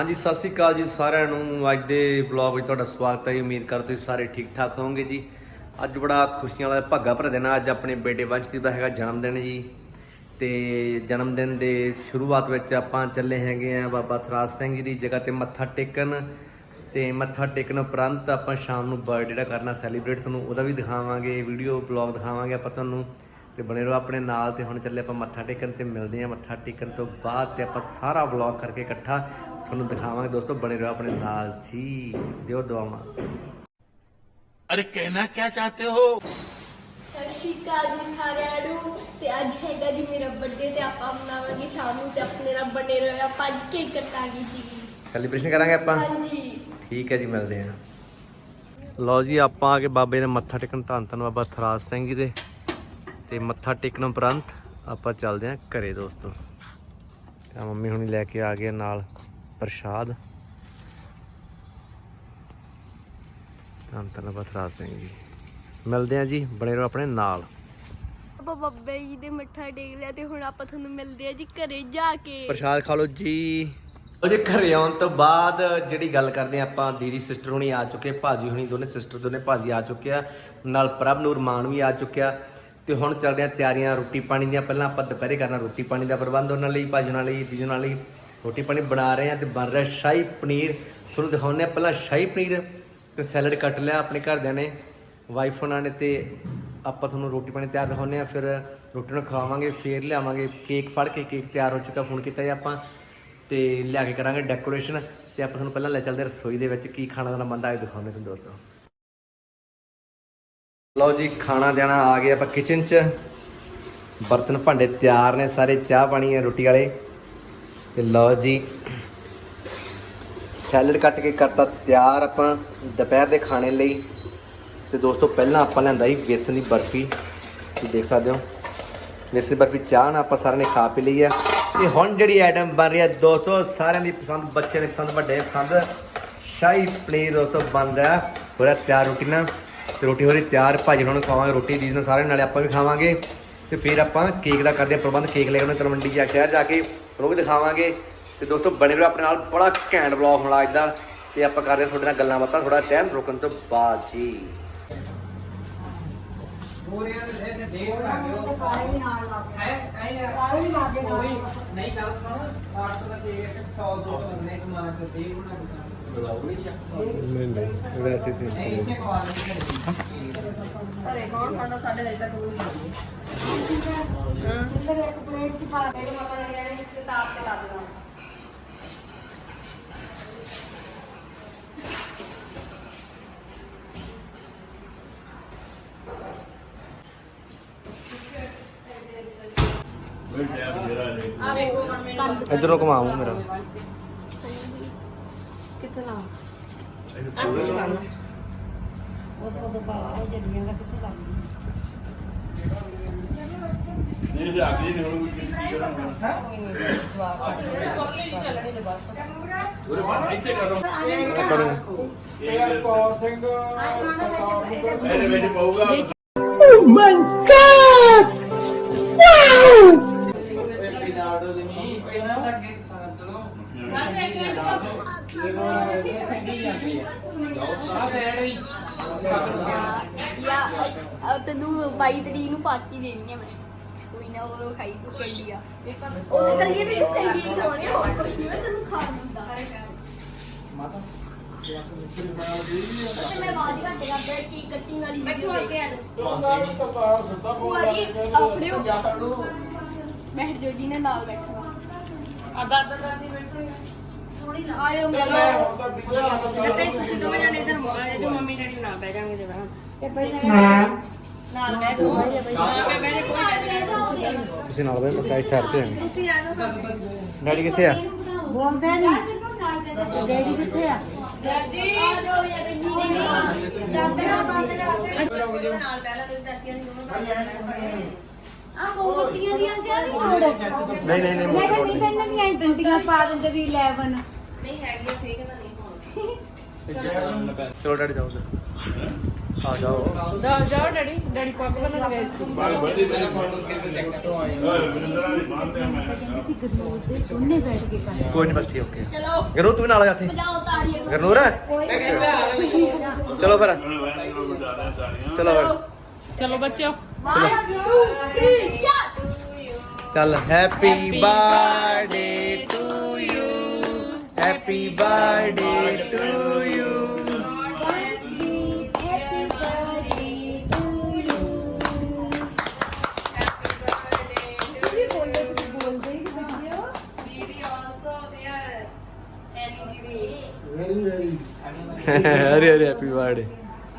ਹਾਂਜੀ, ਸਤਿ ਸ਼੍ਰੀ ਅਕਾਲ ਜੀ ਸਾਰਿਆਂ ਨੂੰ। ਅੱਜ ਦੇ ਵਲੌਗ ਵਿੱਚ ਤੁਹਾਡਾ ਸਵਾਗਤ ਹੈ। ਜੀ। ਉਮੀਦ ਕਰਦੇ ਤੁਸੀਂ ਸਾਰੇ ਠੀਕ ਠਾਕ ਹੋਵੋਗੇ ਜੀ। ਅੱਜ ਬੜਾ ਖੁਸ਼ੀਆਂ ਵਾਲਾ ਭਾਗਾ ਭਰਾ ਦਿਨ ਅੱਜ ਆਪਣੇ ਬੇਟੇ ਵੰਸ਼ਦੀਪ ਦਾ ਹੈਗਾ ਜਨਮ ਦਿਨ ਜੀ। ਤੇ ਜਨਮ ਦਿਨ ਦੇ ਸ਼ੁਰੂਆਤ ਵਿੱਚ ਆਪਾਂ ਚੱਲੇ ਹੈਗੇ ਆ ਬਾਬਾ ਥਰਾਜ ਸਿੰਘ ਜੀ ਦੀ ਜਗ੍ਹਾ ਤੇ ਮੱਥਾ ਟੇਕਣ। ਤੇ ਮੱਥਾ ਟੇਕਣ ਉਪਰੰਤ ਆਪਾਂ ਸ਼ਾਮ ਨੂੰ ਬਰਥਡੇ ਦਾ ਕਰਨਾ ਸੈਲੀਬ੍ਰੇਟ ਤੁਹਾਨੂੰ ਉਹਦਾ ਵੀ ਦਿਖਾਵਾਂਗੇ ਵੀਡੀਓ ਬਲੌਗ ਦਿਖਾਵਾਂਗੇ ਆਪਾਂ ਤੁਹਾਨੂੰ। ਤੇ ਬਣੇ ਰਹੋ ਆਪਣੇ ਨਾਲ ਤੇ ਹੁਣ ਚੱਲੇ ਆਪਾਂ ਮੱਥਾ ਟੇਕਣ ਤੇ ਮਿਲਦੇ ਆ ਮੱਥਾ ਟੇਕਣ ਤੋਂ ਬਾਅਦ ਤੇ ਆਪਾਂ ਸਾਰਾ ਵਲੌਗ ਕਰਕੇ ਇਕੱਠਾ ਤੁਹਾਨੂੰ ਦਿਖਾਵਾਂਗੇ ਦੋਸਤੋ ਬਣੇ ਰਹੋ ਆਪਣੇ ਨਾਲ। ਜੀ ਦਿਓ ਦੁਆਵਾਂ। ਅਰੇ ਕਹਿਣਾ ਕੀ ਚਾਹਤੇ ਹੋ? ਸਤਿ ਸ਼੍ਰੀ ਜੀ ਸਾਰਿਆਂ ਨੂੰ। ਤੇ ਅੱਜ ਹੈਗਾ ਜੀ ਮੇਰਾ ਬਰਥਡੇ ਤੇ ਆਪਾਂ ਮਨਾਵਾਂਗੇ ਸ਼ਾਮ ਨੂੰ ਤੇ ਆਪਣੇ ਨਾਲ ਬਣੇ ਰਹੋ। ਆਪਾਂ ਅੱਜ ਕੇਕ ਕੱਟਾਂਗੇ ਜੀ। ਸੈਲੀਬ੍ਰੇਸ਼ਨ ਕਰਾਂਗੇ ਆਪਾਂ? ਹਾਂਜੀ। ਠੀਕ ਹੈ ਜੀ ਮਿਲਦੇ ਆ ਲਓ ਜੀ ਆਪਾਂ ਆ ਕੇ ਬਾਬੇ ਦੇ ਮੱਥਾ ਟੇਕਣ। ਧੰਨ ਧੰਨ ਬਾਬਾ ਥਰਾਜ ਸਿੰਘ ਜੀ ਦੇ। ਤੇ ਮੱਥਾ ਟੇਕਣ ਉਪਰੰਤ ਆਪਾਂ ਚੱਲਦੇ ਆਂ ਘਰੇ ਦੋਸਤੋ। ਤਾਂ ਮੰਮੀ ਹੁਣੀ ਲੈ ਕੇ ਆ ਗਏ ਨਾਲ ਪ੍ਰਸ਼ਾਦ। ਧੰਨ ਧੰਨ ਬਾਬਾ ਥਰਾਜ ਸਿੰਘ ਜੀ। ਮਿਲਦੇ ਆ ਜੀ ਬਣੇ ਰਹੋ ਆਪਣੇ ਨਾਲ। ਆਪਾਂ ਬੱਬੇ ਜੀ ਦੇ ਮੱਥਾ ਟੇਕ ਲਿਆ ਤੇ ਹੁਣ ਆਪਾਂ ਤੁਹਾਨੂੰ ਮਿਲਦੇ ਆ ਜੀ ਘਰੇ ਜਾ ਕੇ। ਪ੍ਰਸ਼ਾਦ ਖਾ ਲਓ ਜੀ। ਉਹਦੇ ਘਰੇ ਆਉਣ ਤੋਂ ਬਾਅਦ ਜਿਹੜੀ ਗੱਲ ਕਰਦੇ ਆ ਆਪਾਂ ਦੀਦੀ ਸਿਸਟਰ ਹੁਣੀ ਆ ਚੁੱਕੇ ਭਾਜੀ ਹੁਣੀ ਦੋਨੇ ਸਿਸਟਰ ਦੋਨੇ ਭਾਜੀ ਆ ਚੁੱਕੇ ਆ। ਨਾਲ ਪ੍ਰਭ ਨੂਰ ਮਾਨ ਵੀ ਆ ਚੁੱਕਿਆ। ਤੇ ਹੁਣ ਚੱਲਦੇ ਆ ਤਿਆਰੀਆਂ ਰੋਟੀ ਪਾਣੀ ਦੀਆਂ। ਪਹਿਲਾਂ ਆਪਾਂ ਦੁਪਹਿਰੇ ਕਰਨਾ ਰੋਟੀ ਪਾਣੀ ਦਾ ਪ੍ਰਬੰਧ ਉਹਨਾਂ ਲਈ, ਭਾਜੀ ਲਈ, ਦੀਦੀ ਉਹਨਾਂ ਲਈ। ਰੋਟੀ ਪਾਣੀ ਬਣਾ ਰਹੇ ਆ ਤੇ ਬਣ ਰਿਹਾ ਸ਼ਾਹੀ ਪਨੀਰ। ਤੁਹਾਨੂੰ ਦਿਖਾਉਂਦੇ ਆ ਪਹਿਲਾਂ ਸ਼ਾਹੀ ਪਨੀਰ ਤੇ ਸੈਲਡ ਕੱਟ ਲਿਆ ਆਪਣੇ ਘਰਦਿਆਂ ਨੇ ਵਾਈਫ ਉਹਨਾਂ ਨੇ ਤੇ ਆਪਾਂ ਤੁਹਾਨੂੰ ਰੋਟੀ ਪਾਣੀ ਤਿਆਰ ਦਿਖਾਉਂਦੇ ਆ। ਫਿਰ ਰੋਟੀ ਨੂੰ ਖਵਾਵਾਂਗੇ, ਫੇਰ ਲਿਆਵਾਂਗੇ। ਕੇਕ ਫੜ ਕੇ, ਕੇਕ ਤਿਆਰ ਹੋ ਚੁੱਕਾ, ਫੋਨ ਕੀਤਾ ਜੀ ਆਪਾਂ ਤੇ ਲਿਆ ਕੇ ਕਰਾਂਗੇ ਡੈਕੋਰੇਸ਼ਨ ਤੇ ਆਪਾਂ ਤੁਹਾਨੂੰ ਪਹਿਲਾਂ ਲੈ ਚੱਲਦੇ ਹਾਂ ਰਸੋਈ ਦੇ ਵਿੱਚ ਕੀ ਖਾਣਾ ਦਾ ਬੰਦਾ ਹੈ ਦਿਖਾਉਂਦੇ ਤੁਹਾਨੂੰ ਦੋਸਤੋ। ਲਓ ਜੀ, ਖਾਣਾ ਦੇਣਾ ਆ ਗਿਆ ਆਪਾਂ ਕਿਚਨ 'ਚ। ਬਰਤਨ ਭਾਂਡੇ ਤਿਆਰ ਨੇ, ਸਾਰੇ ਚਾਹ ਪਾਣੀ ਹੈ ਰੋਟੀ ਵਾਲੇ। ਤੇ ਲਓ ਜੀ ਸੈਲਡ ਕੱਟ ਕੇ ਕਰਤਾ ਤਿਆਰ ਆਪਾਂ ਦੁਪਹਿਰ ਦੇ ਖਾਣੇ ਲਈ। ਤੇ ਦੋਸਤੋ, ਪਹਿਲਾਂ ਆਪਾਂ ਲਿਆਂਦਾ ਸੀ ਬੇਸਨ ਦੀ ਬਰਫੀ। ਤੁਸੀਂ ਦੇਖ ਸਕਦੇ ਹੋ ਬੇਸਨ ਦੀ ਬਰਫੀ ਚਾਹ ਨਾਲ ਆਪਾਂ ਸਾਰਿਆਂ ਨੇ ਖਾ ਪੀ ਲਈ ਆ ਤੇ ਹੁਣ ਜਿਹੜੀ ਆਈਟਮ ਬਣ ਰਹੀ ਹੈ, ਦੋਸਤੋ, ਸਾਰਿਆਂ ਦੀ ਪਸੰਦ, ਬੱਚਿਆਂ ਦੀ ਪਸੰਦ ਵੱਡੇ ਦੀ ਪਸੰਦ, ਸ਼ਾਹੀ ਪਨੀਰ ਦੋਸਤੋ ਬਣ ਰਿਹਾ ਹੋ ਤਿਆਰ ਰੋਟੀ ਨਾਲ। ਤੇ ਰੋਟੀ ਹੋ ਰਹੀ ਤਿਆਰ, ਭਾਜੀ ਉਹਨਾਂ ਨੂੰ ਖਵਾਵਾਂਗੇ ਰੋਟੀ ਦੀ ਨੂੰ ਸਾਰਿਆਂ ਨਾਲੇ ਆਪਾਂ ਵੀ ਖਾਵਾਂਗੇ। ਤੇ ਫਿਰ ਆਪਾਂ ਕੇਕ ਦਾ ਕਰਦੇ ਹਾਂ ਪ੍ਰਬੰਧ, ਕੇਕ ਲੈ ਕੇ ਤਲਵੰਡੀ ਜਾਂ ਸ਼ਹਿਰ ਜਾ ਕੇ ਉਹ ਵੀ ਦਿਖਾਵਾਂਗੇ। ਤੇ ਦੋਸਤੋ, ਬਣੇ ਰਹੋ ਆਪਣੇ ਨਾਲ, ਬੜਾ ਘੈਂਟ ਬਲੌਗ ਹੋਣਾ ਅੱਜ ਦਾ। ਤੇ ਆਪਾਂ ਕਰਦੇ ਹਾਂ ਤੁਹਾਡੇ ਨਾਲ ਗੱਲਾਂ ਬਾਤਾਂ ਥੋੜਾ ਟਾਈਮ ਰੁਕਣ ਤੋਂ ਬਾਅਦ ਜੀ। ਨਹੀਂ, ਗੱਲ ਸੁਣ। 800 ਦਾ ਦੇ 100 200 ਲੱਗਣੇ ਸਮਾਨ ਤੇ ਦੇ ਉਹਨਾਂ ਨਹੀਂ ਨਹੀਂ ਵੈਸੇ ਸੀ ਨਹੀਂ ਇੱਥੇ ਘਰੇ ਕੌਣ ਖਾਂਦਾ ਸਾਡੇ ਲਈ ਤਾਂ ਕੋਈ ਨਹੀਂ ਸਿੰਦਰ ਇੱਕ ਪਲੇਟ ਚ ਪਾ ਕੇ ਮਤਾ ਨਹੀਂ ਕਹਿੰਦੇ ਕਿਤਾਬ ਤੇ ਲਾ ਦੇਣਾ ਇਧਰੋਂ ਘੁਮਾਉਂ ਮੇਰਾ ਕਿੱਥੇ ਲਾ ਉਹ ਤਾਂ ਉਦੋਂ ਬਾਹਰ ਉਹ ਜੱਡੀਆਂ ਦਾ ਕਿੱਥੇ ਲੱਗ ਗਈ ਨਹੀਂ ਫਿਰ ਅੱਗੇ ਨਹੀਂ ਹੁਣ ਕੀ ਕਰਨਾ ਕੋਈ ਨਹੀਂ ਜਵਾਬ ਆ ਗਿਆ ਸੋਲੀ ਚੱਲਣੀ ਤੇ ਬਸ ਉਹਦੇ ਬਾਅਦ ਇੱਥੇ ਕਰੋ ਕੌਰ ਸਿੰਘ ਮੇਰੇ ਵਿੱਚ ਪਊਗਾ ਓ ਮਾਈ ਗॉड ਵਾਓ ਇਹਨਾਂ ਦਾ ਅੱਗੇ ਸਾਰਾ ਯਾ ਤੈਨੂੰ 22 ਤਰੀਕ ਨੂੰ ਪਾਰਟੀ ਦੇਣੀ ਹੈ ਮੈਂ। ਕੋਈ ਨਾ ਉਹ ਖਾਈ ਤੂੰ ਕੈਂਡੀ ਆ। ਉਹ ਕੱਲ ਇਹ ਵੀ ਕੈਂਡੀ ਖਾਣੀ ਹੋਰ ਕੁਝ ਨਹੀਂ ਤੈਨੂੰ ਖਾ ਦਿੰਦਾ ਮਾਤਾ ਤੇ ਮੈਂ ਬਾਅਦ ਘੱਟ ਕਰਦਾ ਕੀ ਕਟਿੰਗ ਵਾਲੀ ਬੱਚੋ ਅੱਗੇ ਆ ਭੂਆ ਜੀ ਆਫੜਿਓ ਜਾ ਫੜੋ ਮਹਿਰ ਜੋ ਜੀ ਨੇ ਨਾਲ ਬੈਠਾ। ਆ ਦਾਦਾ ਦਾਦੀ ਬੈਠੋ ਥੋੜੀ ਨਾ। ਆਇਓ ਤੇ ਫਿਰ ਤੁਸੀਂ ਦੋਵੇਂ ਜਾਣੇ ਇੱਧਰ ਮੋਬਾਈਲ ਜੋ ਮੰਮੀ ਡੈਡੀ ਨਾਲ ਬਹਿ ਤੇ ਨਾਲ ਨਾਲ ਕੋਈ ਬਹਿ ਜਾਓ ਤੁਸੀਂ ਨਾਲ ਮਸਾਈ ਤੁਸੀਂ ਆ ਜਾਓ ਡੈਡੀ ਕਿੱਥੇ ਆ? ਬੋਲਦੇ ਨਹੀਂ। ਡੈਡੀ ਕਿੱਥੇ ਆ? ਡੈਡੀ। ਆ ਜਾਓ ਯਾਰ ਇੰਨੀ ਨਹੀਂ ਦਾਦੇ ਨਾਲ ਬਾਤ ਕਰਦੇ ਨਾਲ ਪਹਿਲਾਂ ਤੇ ਚਾਚੀਆਂ ਦੀ ਦੋਨੋਂ ਆ ਮੋਮਬੱਤੀਆਂ ਦੀਆਂ ਜਾਂ ਨਹੀਂ ਮੋੜ ਨਹੀਂ ਨਹੀਂ ਨਹੀਂ ਮੈਂ ਮੋਟਰ ਕਹਿੰਦੀ ਤਾਂ ਇਹਨਾਂ ਦੀਆਂ ਟੁੱਟੀਆਂ ਪਾ ਦਿੰਦੇ ਵੀ 11 ਨਹੀਂ ਹੈਗੀ ਸੀ ਕਿ ਨਹੀਂ ਪਾਉਣੀ ਚਲੋ ਡੈਡੀ ਜਾਓ ਉੱਧਰ। ਆ ਜਾਓ। ਜਾਓ ਜਾਓ ਡੈਡੀ। ਡੈਡੀ ਪੱਗ ਬੰਨਣ ਗਏ ਸੀ। ਮੇਰਾ ਫੋਟੋ ਸਿਰ ਤੇ ਦੇਖ ਤੋਂ ਆਏ ਉਹਨੇ ਬੈਠ ਕੇ ਕਰ। ਕੋਈ ਨਹੀਂ ਬਸ ਠੀਕ ਓਕੇ। ਚਲੋ ਗਰਨੂਰ ਤੂੰ ਵੀ ਨਾਲ ਆ ਜਾ ਇੱਥੇ। ਗਰਨੂਰ? ਚਲੋ ਫਿਰ। ਚਲੋ ਫਿਰ। ਚਲੋ ਬੱਚਿਓ। 1 2 3 4 ਚੱਲ happy birthday to you happy birthday to you happy birthday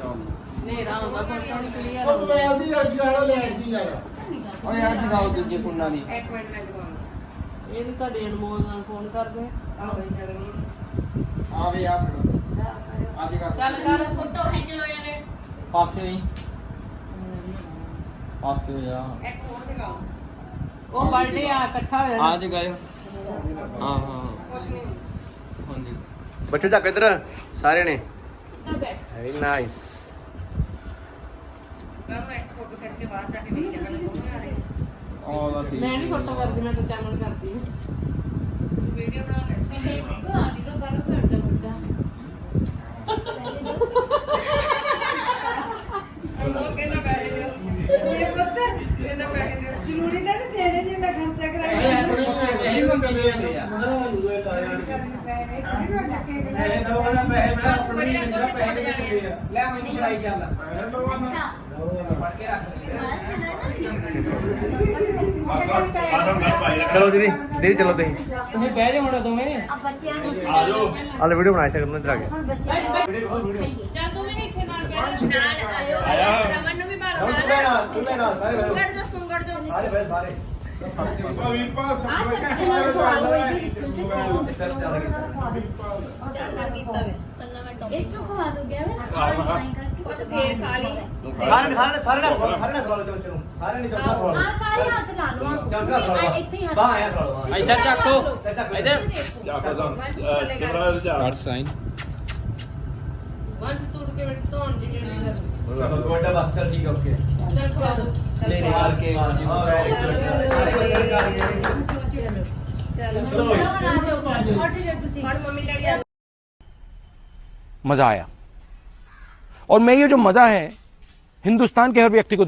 ਦੋ ਚੱਕਿਓ ਇੱਧਰ ਚੱਕੋ ਪਹਿਲਾਂ ਉਹ ਸ਼ੁਸ਼ੂ ਕਰ ਗਿਆ ਨੇ ਓਏ ਨੇਰਾ ਨਹੀਂ ਹੁੰਦਾ ਹਨਾ ਨੇਰਾ ਹੁੰਦਾ ਪਰ ਸੋਹਣੀ ਕਲੀਅਰ ਓਏ ਅੱਜ ਗਾਓ ਦੂਜੇ ਫੋਨਾਂ ਦੀ ਇੱਕ ਮਿੰਟ ਮੈਂ ਦਿਖਾਉਣਾ ਇਹ ਵੀ ਤੁਹਾਡੇ ਅਨਮੋਲ ਨਾਲ ਫੋਨ ਕਰਦੇ ਆ। ਬਈ ਜਗਨੀ ਆਵੇ ਆ ਫੜੋ। ਅੱਜ ਗਾ ਚੱਲ ਕਰ। ਫੋਟੋ ਖਿੱਚ ਲੋ ਜਾਨੇ ਪਾਸੇ ਨਹੀਂ ਪਾਸੇ ਹੋ ਜਾ ਇੱਕ ਹੋਰ ਦਿਖਾਓ ਉਹ ਬਰਥਡੇ ਆ ਇਕੱਠਾ ਹੋ ਜਾਣਾ ਅੱਜ ਗਏ। ਹਾਂ ਹਾਂ। ਕੁਛ ਨਹੀਂ। ਹਾਂਜੀ। ਬੱਚੋ ਚੱਕ ਇੱਧਰ। ਸਾਰੇ ਨੇ। ਤਾਂ ਬੈਠ ਵੈਰੀ ਨਾਈਸ ਮੈਂ ਮੈਂ ਇੱਕ ਫੋਟੋ ਜਾ ਮੈਂ ਨਹੀਂ ਕਰਦੀ ਮੈਂ ਤਾਂ ਚੈਨਲ ਕਰਦੀ ਵੀਡੀਓ ਬਣਾ ਲੈ ਭਾਂਡੀ ਤੋਂ ਬਾਹਰ ਘੰਟਾ ਵੱਡਾ ਉਹ ਕਹਿੰਦਾ ਪੈਸੇ ਕਹਿੰਦਾ ਪੈਸੇ ਨਹੀਂ ਜੇ ਲੈ ਮੈਨੂੰ ਫੜਾਈ ਚੱਲ ਅੱਛਾ ਫੜ ਕੇ ਰੱਖ ਬਸ ਚਲੋ ਦੀਦੀ ਦੀਦੀ ਚਲੋ ਤੁਸੀਂ। ਤੁਸੀਂ ਬਹਿ ਜਾਓ ਹੁਣ ਦੋਵੇਂ ਆ ਬੱਚਿਆਂ ਨੂੰ ਆਲੇ ਵੀਡੀਓ ਬਣਾਇਆ ਚੱਕ ਇੱਧਰ ਆ ਕੇ। ਨੂੰ ਚੱਲ ਤੂੰ ਵੀ ਨੀ ਇੱਥੇ ਨਾਲ ਬੈਠ ਨਾਲ ਰਮਨ ਨੂੰ ਵੀ ਬਾਲ ਨਾਲ ਸੁੰਗੜ ਜੋ ਸੁੰਗੜ ਜੋ ਸਾਰੇ ਬੈ ਸਾਰੇ। ਆ ਚੱਕੇ ਨਾਲ ਖਵਾ ਲਓ ਇਹਦੇ ਵਿੱਚੋਂ ਚੱਕੇ ਚੱਲ ਕਰ ਕੀਤਾ ਵੇ ਪੱਲਾ ਮੈਂ ਟੋਪ ਇਹ ਚੋਂ ਖਵਾ ਦੋ ਗਿਆ ਵੇ ਨਾ ਆਈ ਕਰਕੇ ਉਹ ਤਾਂ ਫੇਰ ਖਾ ਲਈ ਸਾਰੇ ਨੇ ਸਾਰੇ ਨੇ ਸਾਰੇ ਨੇ ਸਾਰੇ ਨੇ ਖਵਾ ਲਓ ਚਮਚ ਨੂੰ ਸਾਰੇ ਨੇ ਚਮਚ ਖਵਾ ਹਾਂ ਸਾਰੇ ਹੱਥ ਲਾ ਲਓ ਚਮਚ ਖਵਾ ਲਓ ਇੱਥੇ ਹੀ ਹੱਥ ਬਾਹ ਆਇਆ ਖਵਾ ਲਓ ਇੱਧਰ ਚੱਕੋ ਇੱਧਰ ਕੱਟ ਸਾਈਨ ਵੰਸ਼ ਤੁਰ ਕੇ ਬੈਠ बस चल ठीक ओके चल दो के अरे का चलो चलो और ठीक है और मम्मी मज़ा आया। और मैं ये जो मज़ा है, हिंदुस्तान के हर व्यक्ति को